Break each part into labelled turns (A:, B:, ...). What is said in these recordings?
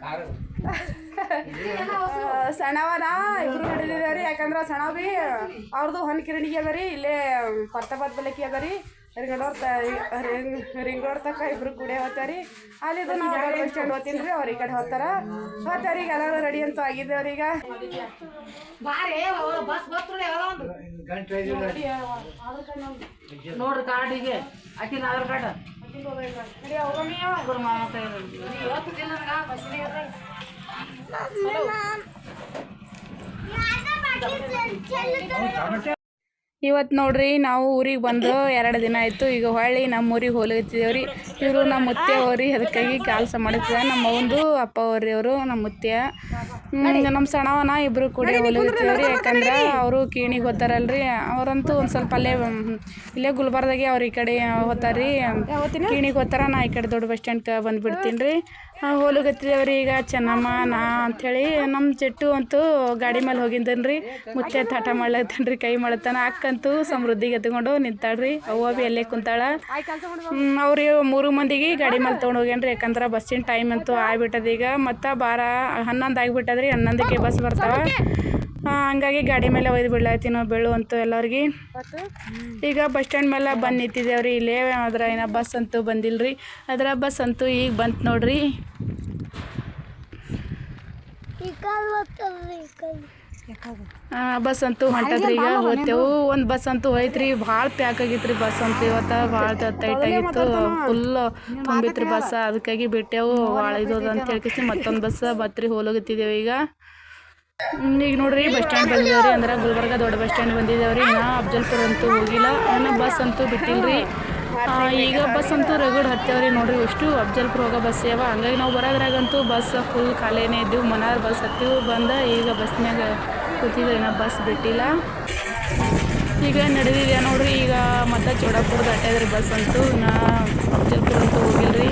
A: ಸಣ್ಣವನ? ಇಬ್ರು ಹಿಡಿದಿದ್ದೇವ್ರಿ ಯಾಕಂದ್ರೆ ಸಣ್ಣ ಬಿ ಅವ್ರದ್ದು ಹೊನ್ ಕಿರಣಿಗೆ ಅದ ರೀ ಇಲ್ಲೇ ಪರ್ತಪದ ಬಲಕಿ ಅದ ರೀ. ರಿಂಗ್ ರೋಡ್ ರಿಂಗ್ ರೋಡ್ ತಕ್ಕ ಇಬ್ರು ಕೂಡೆ ಹೋಗ್ತಾರಿ ಅಲ್ಲಿದು ನಾವು ಬಸ್ ಸ್ಟ್ಯಾಂಡ್ ಹೋಗ್ತೀನಿ ರೀ ಅವ್ರ ಈ ಕಡೆ ಹೋಗ್ತಾರ ಹೋಗ್ತಾರ ಈಗ ಎಲ್ಲರೂ ರೆಡಿ ಅಂತ ಆಗಿದ್ದೇವ್ರಿ ಈಗ.
B: ನೋಡ್ರಿ ಕಾರ್ಡಿಗೆ ಆಕಿನ ಆಧಾರ್ ಕಾರ್ಡ್.
A: ಇವತ್ತು ನೋಡ್ರಿ ನಾವು ಊರಿಗೆ ಬಂದು ಎರಡು ದಿನ ಆಯಿತು. ಈಗ ಹೊಳ್ಳಿ ನಮ್ಮ ಊರಿಗೆ ಹೋಗ್ಲತ್ತಿದ್ದೇವ್ರಿ ಇವರು ನಮ್ಮ ಮುತ್ತೆ ಅವ್ರಿ ಅದಕ್ಕಾಗಿ ಕೆಲಸ ಮಾಡುತ್ತಿದ್ದ ನಮ್ಮ ಅವ್ವಂದು ಅಪ್ಪ ಅವ್ರಿ ಅವರು ನಮ್ಮ ಮುತ್ಯ ನಮ್ಮ ಸಣ್ಣವನ ಇಬ್ಬರು ಕೂಡ ಹೋಗ್ಲತ್ತಿದ್ದೇವ್ರಿ ಯಾಕಂದ್ರೆ ಅವರು ಕೀಣಿಗೆ ಹೋಗ್ತಾರಲ್ರಿ. ಅವರಂತೂ ಒಂದು ಸ್ವಲ್ಪ ಅಲ್ಲೇ ಇಲ್ಲೇ ಗುಲ್ಬರ್ದಾಗೆ ಅವ್ರ ಈ ಕಡೆ ಹೋಗ್ತಾರ್ರಿ. ಕೀಣಿಗೆ ಹೋಗ್ತಾರ ನಾ ಈ ಕಡೆ ದೊಡ್ಡ ಬಸ್ ಸ್ಟ್ಯಾಂಡ್ಗೆ ಬಂದುಬಿಡ್ತೀನಿ ರೀ ಹೋಲುಗತ್ತಿದೇವ್ರಿ ಈಗ ಚೆನ್ನಮ್ಮ ನಾ ಅಂಥೇಳಿ ನಮ್ಮ ಚೆಟ್ಟು ಅಂತೂ ಗಾಡಿ ಮೇಲೆ ಹೋಗಿದ್ದೇನೆ ರೀ ಮುತ್ತೆ ತಾಟ ಮಾಡ್ಲತ್ತಾನ ರೀ ಕೈ ಮಾಡ್ತಾನ ಅಕ್ಕಂತೂ ಸಮೃದ್ಧಿಗೆ ಎತ್ಕೊಂಡು ನಿಂತಾಳ್ರಿ. ಅವ್ವ ಬಿ ಅಲ್ಲೇ ಕುಂತಾಳ. ಅವ್ರಿ ಮೂರು ಮಂದಿಗೆ ಗಾಡಿ ಮೇಲೆ ತೊಗೊಂಡು ಹೋಗ್ಯಾನ್ರಿ ಯಾಕಂದ್ರೆ ಬಸ್ಸಿನ ಟೈಮ್ ಅಂತೂ ಆಗ್ಬಿಟ್ಟದ ಈಗ. ಮತ್ತು ಬಾರ ಹನ್ನೊಂದು ಆಗಿಬಿಟ್ಟದ್ರಿ, ಹನ್ನೊಂದಕ್ಕೆ ಬಸ್ ಬರ್ತಾವೆ. ಹಂಗಾಗಿ ಗಾಡಿ ಮೇಲೆ ಒಯ್ದು ಬಿಡ್ಲಾಯ್ತಿ ನಾವು ಬೆಳು ಅಂತೂ ಎಲ್ಲರಿಗೆ. ಈಗ ಬಸ್ ಸ್ಟ್ಯಾಂಡ್ ಮೇಲೆ ಬಂದು ನಿಂತಿದ್ದೇವ್ರಿ ಇಲ್ಲೇ. ಅದ್ರ ಏನೋ ಬಸ್ ಅಂತೂ ಬಂದಿಲ್ಲರಿ ಅದರ ಬಸ್ ಅಂತೂ ಈಗ ಬಂತು ನೋಡ್ರಿ. ಬಸ್ ಅಂತೂ ಹೊಂಟದ್ರಿ ಈಗ ಹೋಗ್ತೇವು ಒಂದು ಬಸ್ ಅಂತೂ ಹೋಯ್ತ್ರಿ ಭಾಳ ಪ್ಯಾಕ್ ಆಗಿತ್ರಿ ಬಸ್ ಅಂತ ಇವತ್ತು ಭಾಳ ಟೈಟ್ ಆಗಿತ್ತು. ಫುಲ್ ತುಂಬಿತ್ರಿ ಬಸ್ ಅದಕ್ಕಾಗಿ ಬಿಟ್ಟೆವು. ಭಾಳ ಇದು ಅಂತ ಹೇಳ್ಕಿಸಿ ಮತ್ತೊಂದು ಬಸ್ ಬತ್ರಿ ಹೋಲೋಗತ್ತಿದ್ದೇವೆ ಈಗ. ಈಗ ನೋಡ್ರಿ ಬಸ್ ಸ್ಟ್ಯಾಂಡ್ ಬಂದಿದ್ದೇವ್ರಿ ಅಂದ್ರೆ ಗುಲ್ಬರ್ಗ ದೊಡ್ಡ ಬಸ್ ಸ್ಟ್ಯಾಂಡ್ ಬಂದಿದ್ದೇವ್ರಿ ನಾ ಅಫ್ಜಲ್ಪುರ ಅಂತೂ ಹೋಗಿಲ್ಲ. ಇನ್ನು ಬಸ್ ಅಂತೂ ಬಿಟ್ಟಿಲ್ರಿ. ಈಗ ಬಸ್ ಅಂತೂ ರಗಡ್ ಹತ್ತೇವ್ರಿ ನೋಡ್ರಿ. ಎಷ್ಟು ಅಫ್ಜಲ್ಪುರ ಹೋಗೋ ಬಸ್ ಯಾವ? ಹಂಗಾಗಿ ನಾವು ಬರೋದ್ರಾಗಂತೂ ಬಸ್ ಫುಲ್ ಖಾಲಿನೇ ಇದ್ದೀವಿ. ಮನಾರ್ ಬಸ್ ಹತ್ತಿವು. ಬಂದ ಈಗ ಬಸ್ನ್ಯಾಗ ಕೂತಿದ್ವಿ ಏನೋ ಬಸ್ ಬಿಟ್ಟಿಲ್ಲ. ಈಗ ನಡೆದಿದೆ ನೋಡ್ರಿ, ಈಗ ಮತ್ತೆ ಚೋಡಾಪುರ ದಾಟ್ಯಾದ್ರಿ ಬಸ್ ಅಂತೂ, ನಾ ಅಫ್ಜಲ್ಪುರ ಅಂತೂ ಹೋಗಿಲ್ರಿ.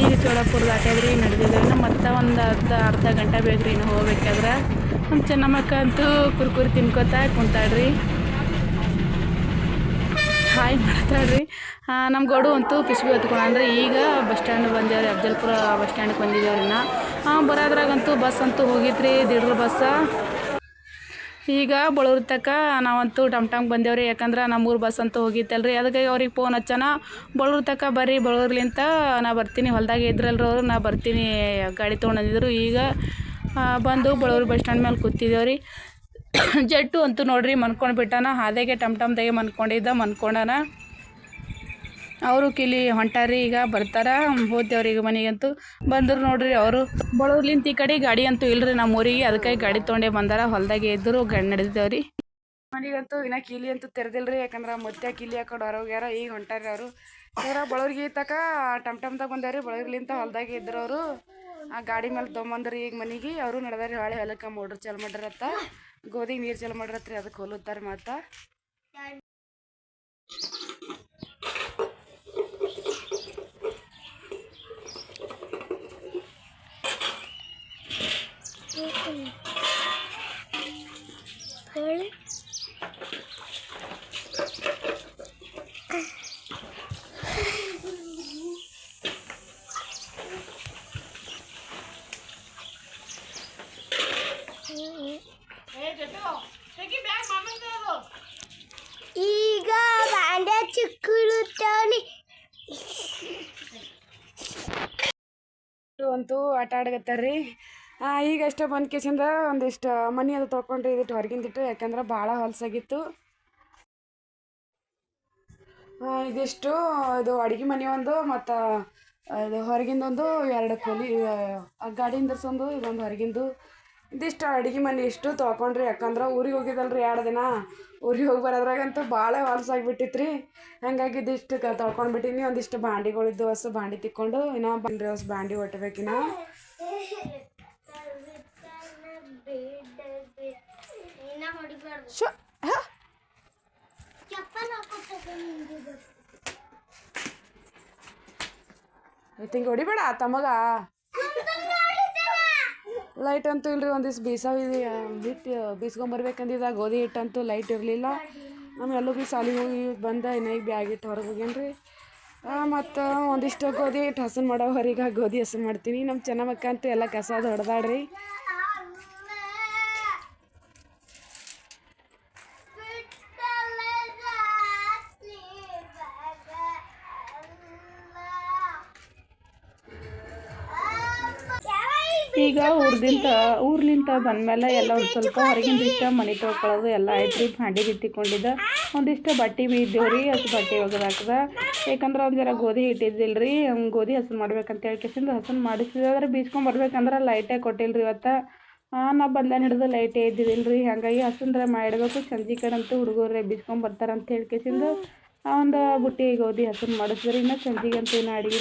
A: ಈಗ ಚೋಡಾಪುರ ದಾಟ್ಯಾದ್ರಿ ಇನ್ನು ಮತ್ತೆ ಒಂದು ಅರ್ಧ ಅರ್ಧ ಗಂಟೆ ಬೇಕ್ರಿ ಇನ್ನು ಹೋಗ್ಬೇಕಾದ್ರೆ. ನಮ್ಮ ಚೆನ್ನಮ್ಮಕ್ಕ ಅಂತೂ ಕುರ್ಕುರಿ ತಿನ್ಕೋತಾ ಕುಂತಾಳ್ರಿ. ಹಾಯ್ ಮಾಡ್ತಾಳ್ರಿ. ನಮ್ಮ ಗೋಡು ಅಂತೂ ಪಿಸ್ಬಿ ಹೊತ್ಕೊಂಡ್ರಿ. ಈಗ ಬಸ್ ಸ್ಟ್ಯಾಂಡ್ ಬಂದೇವ್ರಿ ಅಫಜಲ್ಪುರ ಬಸ್ ಸ್ಟ್ಯಾಂಡ್ಗೆ ಬಂದಿದ್ದೇವ್ರಿ ನಾ. ಬರೋದ್ರಾಗಂತೂ ಬಸ್ ಅಂತೂ ಹೋಗಿತ್ರಿ, ದಿಡ್ರ ಬಸ್ಸ ಈಗ ಬಳೂರು ತಕ್ಕ ನಾವಂತೂ ಟಮ್ ಟಮ್ ಬಂದೇವ್ರಿ, ಯಾಕಂದ್ರೆ ನಮ್ಮೂರು ಬಸ್ ಅಂತೂ ಹೋಗಿತ್ತಲ್ರಿ. ಅದಕ್ಕೆ ಅವ್ರಿಗೆ ಫೋನ್ ಹಚ್ಚನ ಬಳೂರು ತಕ್ಕ ಬರ್ರಿ ಬಳೂರ್ಲಿಂತ ನಾ ಬರ್ತೀನಿ. ಹೊಲ್ದಾಗ ಇದ್ರಲ್ರಿ ನಾ ಬರ್ತೀನಿ. ಗಾಡಿ ತೊಗೊಂಡಿದ್ರು ಈಗ ಬಂದು ಬಳೂರು ಬಸ್ ಸ್ಟ್ಯಾಂಡ್ ಮೇಲೆ ಕೂತಿದ್ದೇವ್ರಿ ಜಟ್ಟು ಅಂತೂ ನೋಡ್ರಿ ಮನ್ಕೊಂಡು ಬಿಟ್ಟಾನ. ಹಾದಿಗೆ ಟಮ್ ಟಮ್ದಾಗೆ ಮನ್ಕೊಂಡಿದ್ದ, ಮನ್ಕೊಂಡಾನ. ಅವರು ಕಿಲಿ ಹೊಂಟಾರಿ, ಈಗ ಬರ್ತಾರ. ಹೋದ್ಯವ್ರಿಗೆ ಮನೆಗಂತೂ ಬಂದ್ರು ನೋಡ್ರಿ ಅವರು. ಬಳೂರ್ಲಿಂತ ಈ ಕಡೆ ಗಾಡಿ ಅಂತೂ ಇಲ್ರಿ ನಮ್ಮ ಊರಿಗೆ. ಅದಕ್ಕೆ ಗಾಡಿ ತೊಗೊಂಡೆ ಬಂದಾರ. ಹೊಲ್ದಾಗೆ ಇದ್ದರು ಗಾಡಿ ನಡೆದಿದ್ದೇವ್ರಿ. ಮನೆಗಂತೂ ಇನ್ನ ಕೀಲಿ ಅಂತೂ ತೆರೆದಿಲ್ರಿ. ಯಾಕಂದ್ರೆ ಮತ್ತೆ ಕೀಲಿ ಹಾಕೊಂಡು ಹೊರಗ್ಯಾರ. ಈಗ ಹೊಂಟಾರಿ ಅವರು. ಯಾರ ಬಳೂರ್ಗೆ ತಕ ಟಮ್ ಟಮ್ದಾಗ ಬಂದಾರಿ. ಬಳೂರ್ಲಿಂತ ಹೊಲ್ದಾಗೆ ಇದ್ರು ಅವರು. ಆ ಗಾಡಿ ಮೇಲೆ ತೊಗೊಂಬಂದ್ರಿ ಈಗ ಮನೆಗೆ. ಅವರು ನಡೆದಾರಿ. ಹಾಳೆ ಹೊಲಕ್ಕೆ ಮೋಟ್ರ್ ಚಲ್ ಮಾಡ್ರತ್ತ. ಗೋಧಿಗೆ ನೀರು ಚಲ್ ಮಾಡ್ರತ್ರಿ. ಅದಕ್ಕೆ ಹೊಲುತ್ತಾರೆ ಮತ್ತು
C: ಈಗ ಬಾಂಡೆ ಚಿಕ್ಕಳುತ್ತಾವನಿ
A: ಅಂತೂ ಆಟ ಆಡಕತ್ತಾರ್ರಿ ಈಗ ಅಷ್ಟೇ ಬಂದು ಕೇಸಿಂದ ಒಂದಿಷ್ಟು ಮನಿ ಅದು ತೊಗೊಂಡ್ರಿ ಇದಿಟ್ಟು ಹೊರಗಿಂದಿಟ್ಟು ಯಾಕಂದ್ರೆ ಭಾಳ ಹೊಲಸಾಗಿತ್ತು. ಇದಿಷ್ಟು, ಇದು ಅಡುಗೆ ಮನೆ ಒಂದು, ಮತ್ತು ಇದು ಹೊರಗಿಂದೊಂದು ಎರಡು ಕೊಲಿ, ಆ ಗಾಡಿಯಿಂದ ಒಂದು ಇದೊಂದು ಹೊರಗಿಂದು. ಇದಿಷ್ಟು ಅಡುಗೆ ಮನೆ ಇಷ್ಟು ತೊಗೊಂಡ್ರಿ ಯಾಕಂದ್ರೆ ಊರಿಗೆ ಹೋಗಿದ್ದಲ್ರಿ ಎರಡು ದಿನ. ಊರಿಗೆ ಹೋಗಿ ಬರೋದ್ರಾಗಂತೂ ಭಾಳ ಹೊಲಸಾಗ್ಬಿಟ್ಟಿತ್ತು ರೀ ಹಂಗಾಗಿ ಇದಿಷ್ಟು ಕ ತೊಗೊಂಡ್ಬಿಟ್ಟಿನಿ ಒಂದಿಷ್ಟು ಬಾಂಡಿಗಳಿದ್ದು ಹೊಸ ಬಾಂಡಿ ತಿಕ್ಕೊಂಡು, ಇನ್ನೂ ಬಂದ್ರಿ ಹೊಸ ಬಾಂಡಿ ಒಟ್ಟಬೇಕಿನ್ನ ಶೋ ಹೊಡಿಬೇಡ ತಮಗ ಲೈಟ್ ಅಂತೂ ಇಲ್ರಿ ಒಂದಿವ್ಸ ಬೀಸಾವ ಹಿಟ್ಟು ಬೀಸ್ಕೊಂಬರ್ಬೇಕಂದಿದ್ದ ಗೋಧಿ ಹಿಟ್ಟಂತೂ ಲೈಟ್ ಇರಲಿಲ್ಲ. ಆಮೇಲೆ ಎಲ್ಲೂ ಭೀ ಸಾಲಿಗೆ ಹೋಗಿ ಬಂದ, ಇನ್ನೂ ಬ್ಯಾಗ್ ಇಟ್ಟು ಹೊರಗೆ ಹೋಗ್ಯನ್ರಿ ಮತ್ತು ಒಂದಿಷ್ಟು ಗೋಧಿ ಹಿಟ್ಟು ಹಸನ್ ಮಾಡೋ ಹೊರಗೆ ಗೋಧಿ ಹಸನ್ ಮಾಡ್ತೀನಿ. ನಮ್ಮ ಚೆನ್ನಮ್ಮಕ್ಕ ಅಂತೂ ಎಲ್ಲ ಕಸ ಹೊಡೆದಾಡ್ರಿ ಈಗ ಊರ್ದಿಂತ ಊರ್ಲಿಂತ ಬಂದ್ಮೇಲೆ ಎಲ್ಲ ಒಂದು ಸ್ವಲ್ಪ ಹೊರಗಿಂದ ಇಷ್ಟ ಮನೆ ತೊಳ್ಕೊಳ್ಳೋದು ಎಲ್ಲ ಆಯ್ತು ರೀ. ಭಾಂಡಿ ಬಿತ್ತಿಕೊಂಡಿದ್ದ ಒಂದಿಷ್ಟು ಬಟ್ಟೆ ಬಿ ಇದ್ದೇವು ರೀ, ಹಸು ಬಟ್ಟೆ ಒಗದಾಕದ. ಯಾಕಂದ್ರೆ ಒಂದು ಜರ ಗೋಧಿ ಹಿಟ್ಟಿದ್ದಿಲ್ಲ ರೀ ಗೋಧಿ ಹಸನ್ ಮಾಡ್ಬೇಕಂತ ಹೇಳಿ ಕೆಸಿಂದ ಹಸನ್ ಮಾಡಿಸಿದ್ರೆ ಬೀಸ್ಕೊಂಡ್ ಬರ್ಬೇಕಂದ್ರೆ ಲೈಟೇ ಕೊಟ್ಟಿಲ್ಲ ರೀ ಇವತ್ತು. ನಾ ಬಂದಾನ ಹಿಡಿದು ಲೈಟೇ ಇದ್ದಿದ್ದಿಲ್ಲ ರೀ. ಹಾಗಾಗಿ ಹಸನ್ರ ಮಾಡಬೇಕು ಸಂಜೆ ಅಂತೂ ಹುಡುಗರು ಬೀಸ್ಕೊಂಡ್ ಬರ್ತಾರಂತ ಹೇಳ್ಕೆಸಿಂದ ಒಂದು ಬುಟ್ಟಿ ಗೋಧಿ ಹಸನ್ ಮಾಡಿಸಿದ್ರಿ ಇನ್ನು ಸಂಜೆಗಂತೂ ಇನ್ನು ಅಡುಗೆ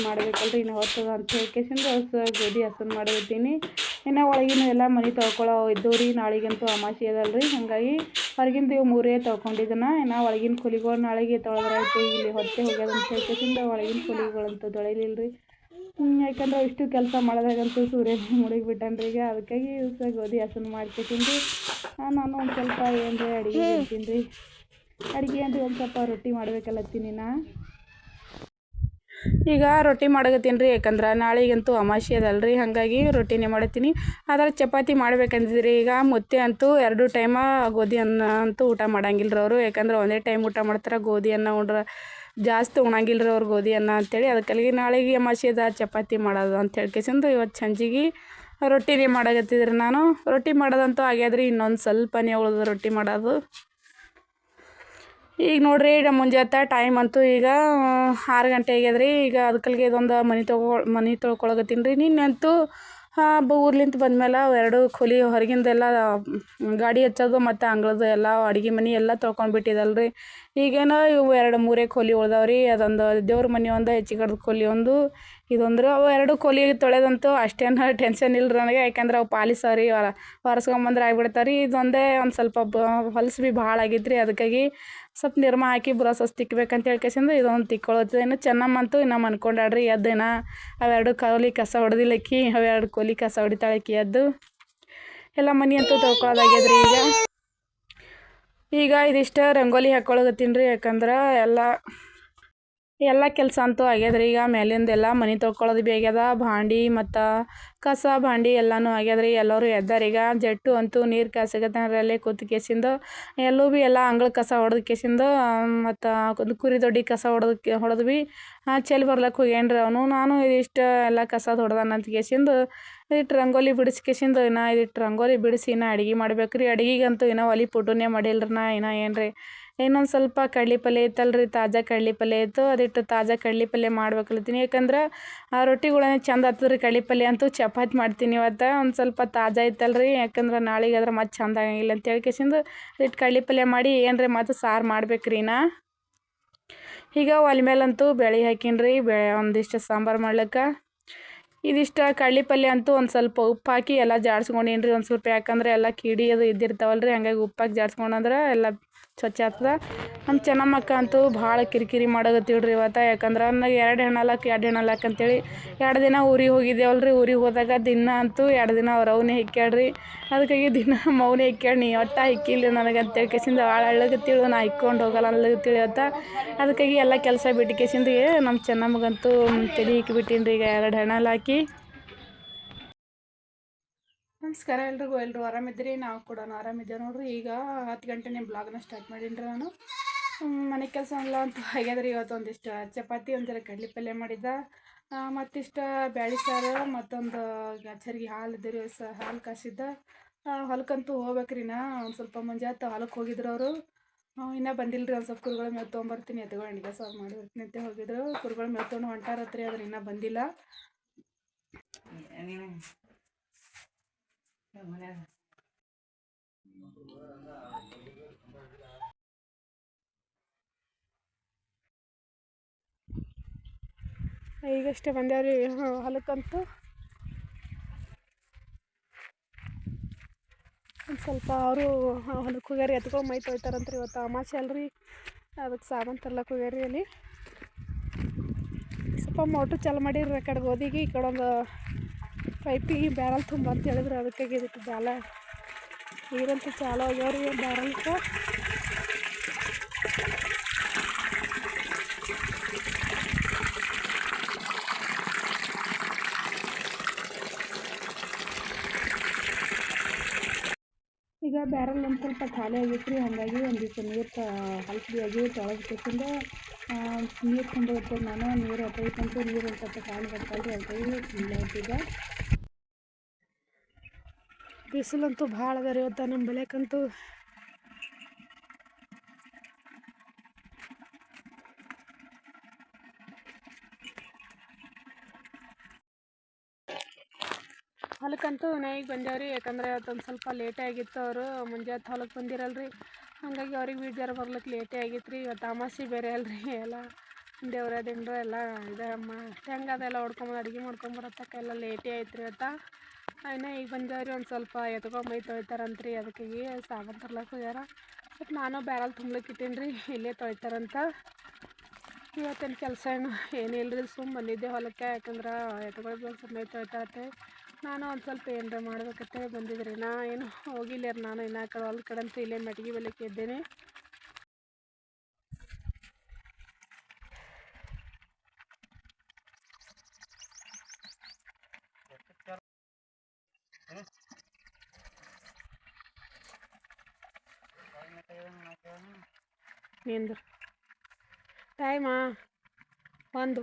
A: ರೀ ಇನ್ನು ಹೊತ್ತದ ಅಂತ ಹೇಳ್ಕೆಸಿಂದ ಹೊಸ ಗೋಧಿ ಹಸನ್ ಮಾಡಿರ್ತೀನಿ. ಇನ್ನು ಒಳಗಿನ ಎಲ್ಲ ಮನೆ ತೊಳ್ಕೊಳ್ಳೋ ಇದ್ದವು ರೀ ನಾಳೆಗಂತೂ ಅಮಾಸೆ ಅದಲ್ರಿ. ಹಾಗಾಗಿ ಹೊರಗಿಂದ ಇವು ಮೂರೇ ತೊಳ್ಕೊಂಡಿದ್ದನ ಇನ್ನು ಒಳಗಿನ ಕುಲಿಗಳು ನಾಳೆಗೆ ತೊಳೆದ್ರಾಯ್ತು ಇಲ್ಲಿ ಹೊತ್ತೆ ಹೋಗ್ಯದ ಅಂತ ಹೇಳ್ಕೆಸಿಂದ ಒಳಗಿನ ಕುಲಿಗಳಂತೂ ತೊಳೆಯಲಿಲ್ಲ ರೀ ಯಾಕಂದ್ರೆ ಇಷ್ಟು ಕೆಲಸ ಮಾಡೋದಾಗಂತೂ ಸೂರ್ಯ ಮುಳುಗಿ ಬಿಟ್ಟನ್ರಿ. ಈಗ ಅದಕ್ಕಾಗಿ ಗೋಧಿ ಹಸನ್ ಮಾಡ್ಕೊತೀನಿ ನಾನು ಒಂದು ಸ್ವಲ್ಪ ಏನ್ರಿ ಅಡುಗೆ ಮಾಡ್ತೀನಿ ರೀ. ಅಡುಗೆ ಅಂದ್ರೆ ಒಂದು ಸ್ವಲ್ಪ ರೊಟ್ಟಿ ಮಾಡ್ಬೇಕಲ್ಲತ್ತೀನಿ ನಾ ಈಗ ರೊಟ್ಟಿ ಮಾಡಕತ್ತೀನಿ ರೀ, ಯಾಕಂದ್ರೆ ನಾಳೆಗಂತೂ ಅಮಾಸೆ ಅದಲ್ರಿ, ಹಾಗಾಗಿ ರೊಟ್ಟಿನೇ ಮಾಡತ್ತೀನಿ. ಆದ್ರೆ ಚಪಾತಿ ಮಾಡ್ಬೇಕಂದಿದ್ರಿ, ಈಗ ಮುತ್ತೆ ಅಂತೂ ಎರಡು ಟೈಮ ಗೋಧಿ ಅನ್ನ ಅಂತೂ ಊಟ ಮಾಡಂಗಿಲ್ಲ ಅವರು. ಯಾಕಂದ್ರೆ ಒಂದೇ ಟೈಮ್ ಊಟ ಮಾಡ್ತಾರೆ, ಗೋಧಿ ಅನ್ನ ಉಂಡ್ರೆ ಜಾಸ್ತಿ ಉಣಂಗಿಲ್ಲ ರೀ ಅವ್ರು ಗೋಧಿ ಅನ್ನ ಅಂತೇಳಿ. ಅದಕ್ಕಲ್ಲಿಗೆ ನಾಳೆಗೆ ಅಮಾಸೆ ಅದ ಚಪಾತಿ ಮಾಡೋದು ಅಂತ ಕೇಸಂದು ಇವತ್ತು ಸಂಜೆಗೆ ರೊಟ್ಟಿನೇ ಮಾಡಕತ್ತಿದ್ರಿ ನಾನು. ರೊಟ್ಟಿ ಮಾಡೋದಂತೂ ಆಗ್ಯಾದ್ರಿ, ಇನ್ನೊಂದು ಸ್ವಲ್ಪನೇ ಉಳ್ದು ರೊಟ್ಟಿ ಮಾಡೋದು. ಈಗ ನೋಡ್ರಿ ನಮ್ಮ ಮುಂಜಾನೆ ಟೈಮ್ ಅಂತೂ ಈಗ ಆರು ಗಂಟೆ ಆಗ್ಯದ್ರಿ. ಈಗ ಅದಕ್ಕಲ್ಗೆ ಇದೊಂದು ಮನೆ ತೊಗೊ, ಮನೆ ತೊಳ್ಕೊಳಕತ್ತೀನಿ ರೀ. ನಿನ್ನಂತೂ ಬ ಊರ್ಲಿಂದ ಬಂದ್ಮೇಲೆ ಎರಡು ಕೂಲಿ ಹೊರಗಿಂದೆಲ್ಲ ಗಾಡಿ ಹಚ್ಚೋದು ಮತ್ತು ಅಂಗಳದ್ದು ಎಲ್ಲ ಅಡುಗೆ ಮನೆ ಎಲ್ಲ ತೊಳ್ಕೊಂಡು ಬಿಟ್ಟಿದ್ದಲ್ಲ ರೀ ಈಗೇನೋ ಇವು ಎರಡು ಮೂರೇ ಕೊಲಿ ಉಳ್ದಾವ ರೀ, ಅದೊಂದು ದೇವ್ರ ಮನೆ ಒಂದು ಹೆಚ್ಚಿಗಡ್ದ ಕೊಲಿ ಒಂದು, ಇದೊಂದ್ರೆ ಅವು ಎರಡು ಕೊಲಿ ತೊಳೆದಂತೂ ಅಷ್ಟೇನು ಟೆನ್ಷನ್ ಇಲ್ಲ ರೀ ನನಗೆ, ಯಾಕಂದ್ರೆ ಅವು ಪಾಲಿಸ ರೀ ಒರೆಸ್ಕೊಂಬಂದ್ರೆ ಆಗಿಬಿಡ್ತಾವೆ ರೀ. ಇದೊಂದೇ ಒಂದು ಸ್ವಲ್ಪ ಬ, ಹೊಲ್ಸು ಭೀ ಭಾಳ ಆಗಿದ್ರಿ ಅದಕ್ಕಾಗಿ ಸ್ವಲ್ಪ ನಿರ್ಮ ಹಾಕಿ ಬ್ರಸ್ ಹಚ್ಚಿ ತಿಕ್ಬೇಕಂತ ಹೇಳ್ಕೆಸಿಂದು ಇದೊಂದು ತಿಕ್ಕೊಳ್ಳೋದು ಇನ್ನು ಚೆನ್ನಮ್ಮಂತೂ ಇನ್ನು ಮನ್ಕೊಂಡಾಡ್ರಿ ಎದ್ದೇನ ಅವೆರಡು ಕೋಲಿ ಕಸ ಹೊಡೆದಿಲ್ಲಕ್ಕಿ ಅವೆರಡು ಕೋಲಿ ಕಸ ಹೊಡಿತಾಳಕ್ಕಿ ಎದ್ದು. ಎಲ್ಲ ಮನೆ ಅಂತೂ ತೊಳ್ಕೊಳ್ಳೋದಾಗ್ಯದ್ರಿ ಈಗ. ಈಗ ಇದಿಷ್ಟು ರಂಗೋಲಿ ಹಾಕ್ಕೊಳಗತ್ತೀನಿ ರೀ, ಯಾಕಂದ್ರೆ ಎಲ್ಲ ಎಲ್ಲ ಕೆಲಸ ಅಂತೂ ಆಗ್ಯದ್ರಿ ಈಗ ಮೇಲಿಂದೆಲ್ಲ ಮನೆ ತೊಳ್ಕೊಳ್ಳೋದು ಭೀ ಆಗ್ಯದ, ಭಾಂಡಿ ಮತ್ತು ಕಸ, ಭಾಂಡಿ ಎಲ್ಲನೂ ಆಗ್ಯದ್ರಿ ಎಲ್ಲರೂ ಎದ್ದಾರ. ಈಗ ಜಟ್ಟು ಅಂತೂ ನೀರು ಕಾಸಕತ್ತಲ್ಲೇ ಕೂತು ಕೇಸಿಂದು. ಎಲ್ಲೂ ಭೀ ಎಲ್ಲ ಅಂಗಳ ಕಸ ಹೊಡೆದು ಕೇಸಿಂದು, ಮತ್ತು ಒಂದು ಕುರಿ ದೊಡ್ಡಿ ಕಸ ಹೊಡೆದು ಹೊಡೆದು ಭೀ ಚೆಲ್ಲಿ ಬರ್ಲಕ್ಕೆ ಹೋಗ್ಯಾನ್ರಿ ಅವನು. ನಾನು ಇದಿಷ್ಟು ಎಲ್ಲ ಕಸ ಹೊಡೆದಾನ ಅಂತ ಕೇಸಿಂದು ಇದಿಟ್ಟು ರಂಗೋಲಿ ಬಿಡಿಸ್ಕೇಶಿಂದ ಇನ್ನು ಇದಿಟ್ಟು ರಂಗೋಲಿ ಬಿಡಿಸಿ ಇನ್ನು ಅಡ್ಗೆ ಮಾಡ್ಬೇಕು ರೀ. ಅಡ್ಗೆಗಂತೂ ಇನ್ನೂ ಒಲೆ ಪುಟುನೇ ಮಾಡಿಲ್ಲ ನಾ ಇನ್ನೂ ಏನು ರೀ. ಇನ್ನೊಂದು ಸ್ವಲ್ಪ ಕಡ್ಲೆ ಪಲ್ಯ ಇತ್ತಲ್ರಿ ತಾಜಾ ಕಡ್ಲೆ ಪಲ್ಯ ಇತ್ತು. ಅದಿಟ್ಟು ತಾಜಾ ಕಡ್ಲೆ ಪಲ್ಯ ಮಾಡ್ಬೇಕಲ್ತೀನಿ. ಯಾಕಂದ್ರೆ ಆ ರೊಟ್ಟಿಗಳನ್ನ ಚಂದ ಆಗ್ತದೆ ರೀ ಕಡ್ಲೆ ಪಲ್ಯ ಅಂತೂ ಚಪಾತಿ ಮಾಡ್ತೀನಿ ಇವತ್ತು. ಒಂದು ಸ್ವಲ್ಪ ತಾಜಾ ಇತ್ತಲ್ರಿ ಯಾಕಂದ್ರೆ ನಾಳೆಗೆ ಅದ್ರ ಮತ್ತೆ ಚಂದ ಆಗಂಗಿಲ್ಲ ಅಂತ ಹೇಳ್ಕೇಸಿಂದು ಅದಿಟ್ಟು ಕಡ್ಲೆ ಪಲ್ಯ ಮಾಡಿ ಏನ್ರಿ ಮತ್ತು ಸಾರು ಮಾಡ್ಬೇಕು ರೀ ನಾ ಈಗ ಒಲೆ ಮೇಲಂತೂ ಬೆಳೆ ಹಾಕಿನ್ರಿ. ರೀ ಬೇ ಒಂದಿಷ್ಟು ಸಾಂಬಾರು ಮಾಡ್ಲಿಕ್ಕೆ. ಇದಿಷ್ಟು ಕಳ್ಳಿ ಪಲ್ಯ ಅಂತೂ ಒಂದು ಸ್ವಲ್ಪ ಉಪ್ಪು ಹಾಕಿ ಎಲ್ಲ ಜಾಡ್ಸ್ಕೊಂಡೇನ್ರಿ ಒಂದು ಸ್ವಲ್ಪ, ಯಾಕಂದ್ರೆ ಎಲ್ಲ ಕೀಡಿ ಅದು ಇದ್ದಿರ್ತಾವಲ್ಲ ರೀ ಹಂಗಾಗಿ ಉಪ್ಪು ಹಾಕಿ ಜಾಡ್ಸ್ಕೊಂಡ್ರೆ ಎಲ್ಲ ಸ್ವಚ್ಛ ಆಗ್ತದ. ನಮ್ಮ ಚೆನ್ನಮ್ಮಕ್ಕ ಅಂತೂ ಭಾಳ ಕಿರಿಕಿರಿ ಮಾಡಕತ್ತಿಳ್ರಿ ಇವತ್ತು. ಯಾಕಂದ್ರೆ ನನಗೆ ಎರಡು ಹೆಣ್ಣಾಲಕ್ಕೆ ಎರಡು ಹೆಣ್ಣಾಲಕ್ಕೆ ಅಂತೇಳಿ ಎರಡು ದಿನ ಊರಿಗೆ ಹೋಗಿದ್ದೇವಲ್ರಿ. ಊರಿಗೆ ಹೋದಾಗ ದಿನ ಅಂತೂ ಎರಡು ದಿನ ಅವ್ರು ಅವನೇ ಹಿಕ್ಕ್ಯಾಡ್ರಿ ಅದಕ್ಕಾಗಿ ದಿನ ಮೌನೇ ಹಿಕ್ಕ್ಯಾಡ್ ನೀ ಒಟ್ಟ ಹಿಕ್ಕಿಲ್ಲ ನನಗೆ ಅಂತೇಳಿ ಕೇಸಿಂದ ಭಾಳ ಅಳ್ಳಗತ್ತಿಳು, ನಾ ಇಕ್ಕೊಂಡು ಹೋಗಲ್ಲ ಅನ್ಲಗತ್ತಿಳಿ ಇವತ್ತು ಅದಕ್ಕಾಗಿ ಎಲ್ಲ ಕೆಲಸ ಬಿಟ್ಟು ಕೇಸಿಂದ ನಮ್ಮ ಚೆನ್ನಮ್ಮಗಂತೂ ತಲೆ ರೀ ಈಗ ಎರಡು ಹೆಣ್ಣಾಲ್ ಹಾಕಿ ನಮಸ್ಕಾರ ಎಲ್ರಿಗೂ ಎಲ್ಲರೂ ಆರಾಮಿದ್ದೀರಿ ನಾವು ಕೂಡ ಆರಾಮಿದ್ದೇವೆ ನೋಡ್ರಿ. ಈಗ ಹತ್ತು ಗಂಟೆನೇ ಬ್ಲಾಗ್ನ ಸ್ಟಾರ್ಟ್ ಮಾಡೀನಿ ನಾನು. ಮನೆ ಕೆಲಸ ಅಲ್ಲ ಅಂತೂ ಹಾಗಾದ್ರೆ ಇವತ್ತು ಒಂದಿಷ್ಟು ಚಪಾತಿ ಒಂಥರ ಕಡ್ಲೆ ಪಲ್ಯ ಮಾಡಿದ್ದ. ಮತ್ತಿಷ್ಟು ಬ್ಯಾಳಿ ಸಾರು, ಮತ್ತೊಂದು ಗಚ್ಚರಿಗೆ ಹಾಲು ಇದ್ದೀರಿ, ಸ, ಹಾಲು ಕಾಸಿದ್ದ. ಹೊಲಕ್ಕಂತೂ ಹೋಗ್ಬೇಕ್ರಿ ನಾ. ಒಂದು ಸ್ವಲ್ಪ ಮುಂಜಾನೆ ಹೊಲಕ್ಕೆ ಹೋಗಿದ್ರು ಅವರು. ಇನ್ನೂ ಬಂದಿಲ್ಲ ರೀ ಒಂದು ಸ್ವಲ್ಪ ಕುರುಗಳ ಮೇಲೆ ತೊಗೊಂಬರ್ತೀನಿ. ಎತ್ಕೊಂಡು ಕೆಲಸ ಮಾಡಿ ಬರ್ತೀನಿ ಅಂತ ಹೋಗಿದ್ರು. ಕುರುಗಳ ಮೇಲೆ ತೊಗೊಂಡು ಹೊಂಟಾರತ್ರಿ, ಆದ್ರೆ ಇನ್ನೂ ಬಂದಿಲ್ಲ. ಈಗಷ್ಟೇ ಬಂದೇವ್ರಿ ಹೊಲಕ್ಕಂತೂ ಒಂದು ಸ್ವಲ್ಪ ಅವರು ಹೊಲಕ್ಕೆ ಹೋಗ್ಯಾರ ಎತ್ಕೊಂಡು ಮೈ ತೊಳಿತಾರಂತ್ರಿ ಇವತ್ತು ಅಮಾಸೆ ಅಲ್ರಿ. ಅದಕ್ಕೆ ಸಾಮಾನು ತರ್ಲಕ್ಕೆ ಹೋಗ್ಯಾರಿ ಅಲ್ಲಿ. ಸ್ವಲ್ಪ ಮೋಟ್ರ್ ಚಾಲು ಮಾಡಿರಿ ಆ ಕಡೆ ಗೋಧಿಗೆ ಈ ಕಡೆ ಒಂದು ಪೈಪಿಗೆ ಬ್ಯಾರಲ್ ತುಂಬ ಅಂತ ಹೇಳಿದ್ರು, ಅದಕ್ಕಾಗಿ ಇದಕ್ಕೆ ಬ್ಯಾಲ ನೀರಂತೂ ಚಾಲು ಆಗ್ಯಾವ್ರಿ ಬ್ಯಾರಲ್ಗೆ ಈಗ ಬ್ಯಾರಲ್ ಒಂದು ಸ್ವಲ್ಪ ಖಾಲಿ ಆಗಿತ್ತು ರೀ ಹಾಗಾಗಿ ಒಂದು ದಿವಸ ನೀರು ಹಲ್ಕಿ ಆಗಿ ತೊಳಗೆ ಕೆಸಿಂದ ನೀರು ತುಂಬ ಹೋಗ್ತೇವೆ ನಾನು, ನೀರು ಹತ್ತೈತಂತ ನೀರು ಒಂದು ಸ್ವಲ್ಪ ಖಾಲಿ ಬರ್ತಲ್ಲ ರೀ ಅದಕ್ಕೆ ಈಗ. ಬಿಸಿಲಂತೂ ಭಾಳ ಅದ ರೀ ಇವತ್ತು ನಮ್ಮ ಬೆಳೆಕಂತೂ. ಹೊಲಕ್ಕಂತೂ ನೈಗೆ ಬಂದೇವ್ರಿ, ಯಾಕಂದ್ರೆ ಇವತ್ತೊಂದು ಸ್ವಲ್ಪ ಲೇಟೇ ಆಗಿತ್ತು ಅವರು, ಮುಂಜಾನೆ ಹೊಲಕ್ಕೆ ಬಂದಿರಲ್ರಿ. ಹಾಗಾಗಿ ಅವ್ರಿಗೆ ಬೇಜಾರು ಬರ್ಲಿಕ್ಕೆ ಲೇಟೇ ಆಗಿತ್ತು ರೀ ಇವತ್ತು ಅಮಾಸಿ ಬೇರೆ ಅಲ್ರಿ. ಎಲ್ಲ ದೇವ್ರ ದಿಂಡ್ರು ಎಲ್ಲ ಇದು ಮ ಹೆಂಗೆ ಅದೆಲ್ಲ ಹೊಡ್ಕೊಂಬಂದು ಅಡುಗೆ ಮಾಡ್ಕೊಂಬರತ್ತಕ್ಕೆ ಎಲ್ಲ ಲೇಟೇ ಆಯ್ತು ರೀ ಇವತ್ತು. ಇನ್ನು ಈಗ ಬಂದವ್ರಿ ಒಂದು ಸ್ವಲ್ಪ ಎತ್ಕೊ ಮೈ ತೊಳಿತಾರಂತ್ರಿ, ಅದಕ್ಕೆ ಸಾಬನ್ ತರ್ಲಕ್ಕೆ ಹೋಗ್ಯಾರ. ಬಟ್ ನಾನು ಬ್ಯಾರಲ್ ತುಂಬ್ಲಿಕ್ಕೆ ಇಟ್ಟೀನಿ ರೀ ಇಲ್ಲೇ ತೊಳಿತಾರಂತ. ಇವತ್ತೇನು ಕೆಲಸ ಏನು ಏನಿಲ್ಲ ರೀ ಸುಮ್ಮ ಬಂದಿದ್ದೆ ಹೊಲಕ್ಕೆ, ಯಾಕಂದ್ರೆ ಸ್ವಲ್ಪ ಮೈ ತೊಳಿತಾರತ್ತೆ ನಾನು ಒಂದು ಸ್ವಲ್ಪ ಏನರ ಮಾಡ್ಬೇಕಂತ ರೀ ನಾ ಏನು ಹೋಗಿಲ್ಲ ರೀ ನಾನು ಇನ್ನೂ ಆ ಕಡೆ ಹೊಲ ಕಡೆ ಅಂತ ಇಲ್ಲೇ ಮಟ್ಗಿ ಬೆಲಕ್ಕೆ ಇದ್ದೇನೆ ನಿಂದು. ಟೈಮಾ ಒಂದು.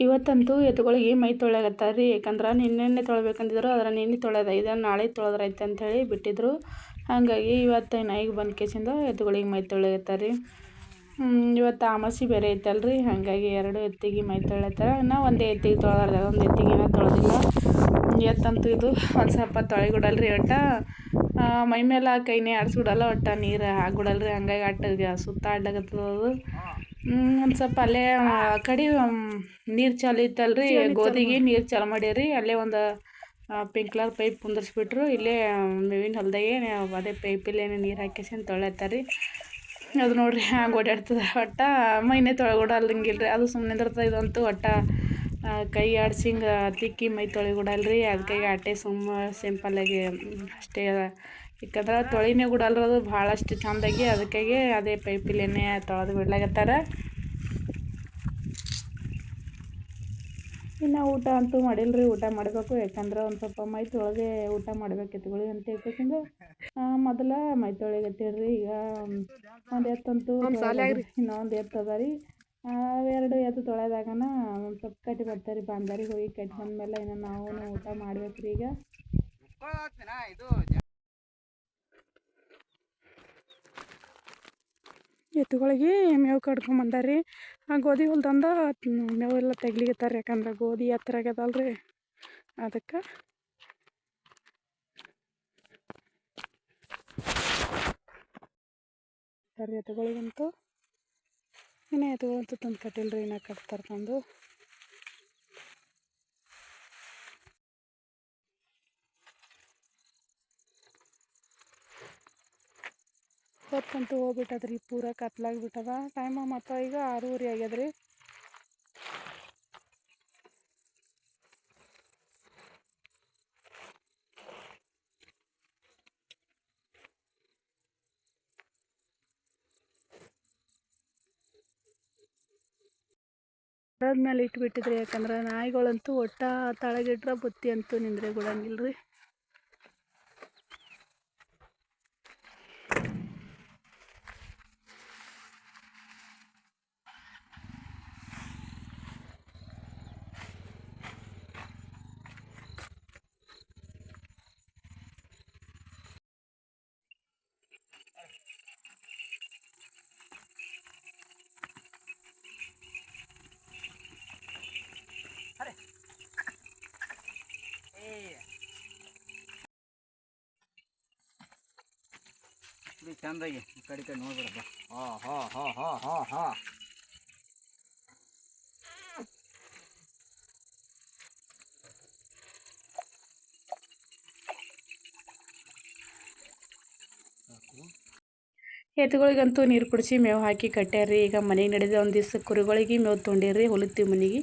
A: ಇವತ್ತಂತೂ ಎತ್ತುಗಳಿಗೆ ಮೈ ತೊಳೆಯಕತ್ತಾರ ರೀ ಯಾಕಂದ್ರೆ ನಿನ್ನೆನೆ ತೊಳ್ಬೇಕಂದಿದ್ರು ಅದರ ನಿನ್ನೆ ತೊಳೆದ. ಇದನ್ನು ನಾಳೆ ತೊಳೆದ್ರೈತೆ ಅಂಥೇಳಿ ಬಿಟ್ಟಿದ್ರು. ಹಾಗಾಗಿ ಇವತ್ತು ನಾಯಿಗೆ ಬಂದ ಕೇಸಿಂದ ಎತ್ತುಗಳಿಗೆ ಮೈ ರೀ ಇವತ್ತು ಅಮಾಸೆ ಬೇರೆ ಐತಲ್ರಿ. ಹಾಗಾಗಿ ಎರಡು ಎತ್ತಿಗೆ ಮೈ ತೊಳೆಯತ್ತಾರ. ಇನ್ನು ಒಂದೇ ಎತ್ತಿಗೆ ತೊಳೆದಾರ ಒಂದು ಎತ್ತಿಗೆ ಏನೋ ತೊಳೆದಿಲ್ಲ. ಎತ್ತಂತೂ ಇದು ಒಂದು ಸ್ವಲ್ಪ ತೊಳೆಗಿಡಲ್ರಿ ಒಟ್ಟ. ಮೈ ಮೇಲೆ ಕೈನೇ ಆಡಿಸ್ಬಿಡಲ್ಲ ಒಟ್ಟು ನೀರು ಹಾಕ್ಬಿಡಲ್ರಿ ಹಂಗಾಗಿ ಅಟ್ಟ ಸುತ್ತ ಅದು ಒಂದು ಸ್ವಲ್ಪ ಅಲ್ಲೇ ಆ ಕಡೆ ನೀರು ಚಾಲು ಇತ್ತಲ್ರಿ. ಗೋಧಿಗೆ ನೀರು ಚಾಲು ಮಾಡ್ಯಾರಿ ಅಲ್ಲೇ ಒಂದು ಪಿಂಕ್ ಕಲರ್ ಪೈಪ್ ಕುಂದರ್ಸ್ಬಿಟ್ರು. ಇಲ್ಲೇ ಮೇವಿನ ಹೊಲ್ದಾಗೆ ಅದೇ ಪೈಪಲ್ಲೇ ನೀರು ಹಾಕಿಸಿ ತೊಳೆಯತ್ತಾರ ರೀ ಅದು ನೋಡ್ರಿ ಹ್ಯಾಂಗೆ ಓಡಾಡ್ತದೆ ಒಟ್ಟು. ಮೈನೇ ತೊಳೆಗೊಡಲ್ಲಂಗಿಲ್ಲ ರೀ ಅದು ಸುಮ್ಮನೆ ನಿಂದಿರ್ತದೆ ಇದಂತೂ ಒಟ್ಟು. ಕೈ ಆಡ್ಸಿ ಹಿಂಗೆ ತಿಕ್ಕಿ ಮೈ ತೊಳೆಗೊಡಲ್ರಿ ಅದಕ್ಕೆ ಅಟ್ಟೆ ಸುಮ್ಮ ಸಿಂಪಲ್ಲಾಗಿ ಅಷ್ಟೇ. ಯಾಕಂದ್ರೆ ತೊಳಿನೇ ಗುಡಲ್ರಿ ಅದು ಭಾಳಷ್ಟು ಚಂದಾಗಿ ಅದಕ್ಕಾಗಿ ಅದೇ ಪೈಪಿಲೇನೆ ತೊಳೆದು ಬಿಡ್ಲಾಗತ್ತಾರ ಇನ್ನು ಊಟ ಅಂತೂ ಮಾಡಿಲ್ಲ ರೀ ಊಟ ಮಾಡಬೇಕು. ಯಾಕಂದ್ರೆ ಒಂದು ಸ್ವಲ್ಪ ಮೈ ತೊಳೆದೇ ಊಟ ಮಾಡಬೇಕಿತ್ತುಗಳು ಅಂತ ಹೇಳ್ಕೊಂಡು ಮೊದಲ ಮೈ ತೊಳೆಗತ್ತೀರಿ ಈಗ ಒಂದು ಎತ್ತಂತೂ ಇನ್ನೊಂದು ಎತ್ತದ ರೀ. ಅವೆರಡು ಎತ್ತು ತೊಳೆದಾಗನ ಒಂದು ಸ್ವಲ್ಪ ಕಟ್ಟಿ ಬರ್ತಾರೆ ರೀ ಬಂದಾರಿಗೆ ಹೋಗಿ ಕಟ್ಟಿ ಬಂದಮೇಲೆ ಇನ್ನು ನಾವು ಊಟ ಮಾಡ್ಬೇಕು ರೀ ಈಗ. ಎತ್ತುಗಳಿಗೆ ಮೇವು ಕಡ್ಕೊಂಬಂದಾರ ಆ ಗೋಧಿ ಹೊಲ್ದಂದ ಎಲ್ಲ ತೆಗ್ಲಿಕತ್ತಾರ ಯಾಕಂದ್ರೆ ಗೋಧಿ ಎತ್ತರ ಆಗ್ಯದಲ್ರಿ ಅದಕ್ಕೆ ಎತ್ತುಗಳಿಗಂತೂ ಇನ್ನು ಅಂತೂ ತಂದು ಕಟ್ಟಿಲ್ರಿ ಇನ್ನು ಕಟ್ತಾರೆ ತಂದು. ಹೊತ್ತಂತೂ ಹೋಗ್ಬಿಟ್ಟದ್ರಿ, ಪೂರ ಕತ್ಲಾಗ್ಬಿಟ್ಟದ. ಟೈಮ ಮತ್ತು ಈಗ ಆರೂವರೆ ಆಗ್ಯದ್ರಿ. ಮೇಲೆ ಇಟ್ಬಿಟ್ಟಿದ್ರಿ ಯಾಕಂದ್ರೆ ನಾಯಿಗಳಂತೂ ಒಟ್ಟ ತಳಗಿಟ್ರೆ ಬುತ್ತಿ ಅಂತೂ ನಿಂದ್ರೆ ಬಿಡಂಗಿಲ್ರಿ
B: ಇದು ಚಂದಾಗಿ. ಈ ಕಡೆ ಕಡೆ ನೋಡ್ಬಿಡಪ್ಪ ಹಾ ಹಾ ಹಾ ಹಾ ಹಾ ಹಾ.
A: ಎತ್ತುಗಳಿಗಂತೂ ನೀರು ಕುಡಿಸಿ ಮೇವು ಹಾಕಿ ಕಟ್ಟ್ಯಾರ್ರಿ. ಈಗ ಮನೆಗೆ ನಡೆದ ಒಂದು ದಿವಸ ಕುರಿಗಳಿಗೆ ಮೇವು ತೊಂಡೇರಿ ಹೊಲಿತೀವಿ ಮನೆಗೆ.